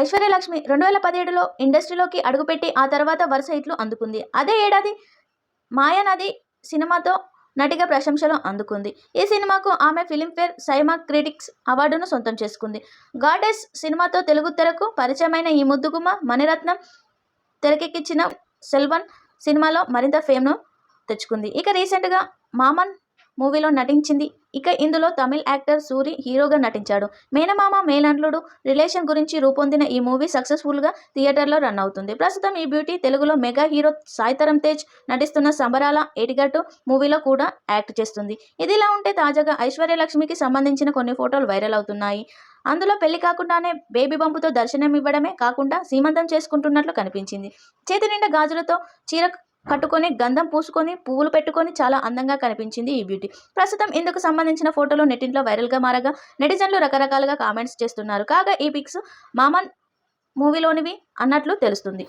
ఐశ్వర్యలక్ష్మి రెండు వేల పదిహేడులో ఇండస్ట్రీలోకి అడుగుపెట్టి ఆ తర్వాత వరుస హిట్లు అందుకుంది. అదే ఏడాది మాయానది సినిమాతో నటిగా ప్రశంసలు అందుకుంది. ఈ సినిమాకు ఆమె ఫిలింఫేర్ సైమా క్రిటిక్స్ అవార్డును సొంతం చేసుకుంది. గాడెస్ సినిమాతో తెలుగు తెరకు పరిచయమైన ఈ ముద్దుగుమ్మ మణిరత్నం తెరకెక్కించిన సెల్వన్ సినిమాలో మరింత ఫేమ్ను తెచ్చుకుంది. ఇక రీసెంట్గా మామన్ మూవీలో నటించింది. ఇక ఇందులో తమిళ్ యాక్టర్ సూరి హీరోగా నటించాడు. మేనమామ మేనల్లుడు రిలేషన్ గురించి రూపొందిన ఈ మూవీ సక్సెస్ఫుల్గా థియేటర్లో రన్ అవుతుంది. ప్రస్తుతం ఈ బ్యూటీ తెలుగులో మెగా హీరో సాయితరం తేజ్ నటిస్తున్న సంబరాల ఏటిగట్టు మూవీలో కూడా యాక్ట్ చేస్తుంది. ఇదిలా ఉంటే తాజాగా ఐశ్వర్యలక్ష్మికి సంబంధించిన కొన్ని ఫోటోలు వైరల్ అవుతున్నాయి. అందులో పెళ్ళి కాకుండానే బేబీ బంపుతో దర్శనం ఇవ్వడమే కాకుండా సీమంతం చేసుకుంటున్నట్లు కనిపించింది. చేతి నిండా గాజులతో చీర కట్టుకొని గంధం పూసుకొని పువ్వులు పెట్టుకొని చాలా అందంగా కనిపించింది ఈ బ్యూటీ. ప్రస్తుతం ఇందుకు సంబంధించిన ఫోటోలు నెట్టింట్లో వైరల్గా మారగా నెటిజన్లు రకరకాలుగా కామెంట్స్ చేస్తున్నారు. కాగా ఈ పిక్స్ మామన్ మూవీలోనివి అన్నట్లు తెలుస్తుంది.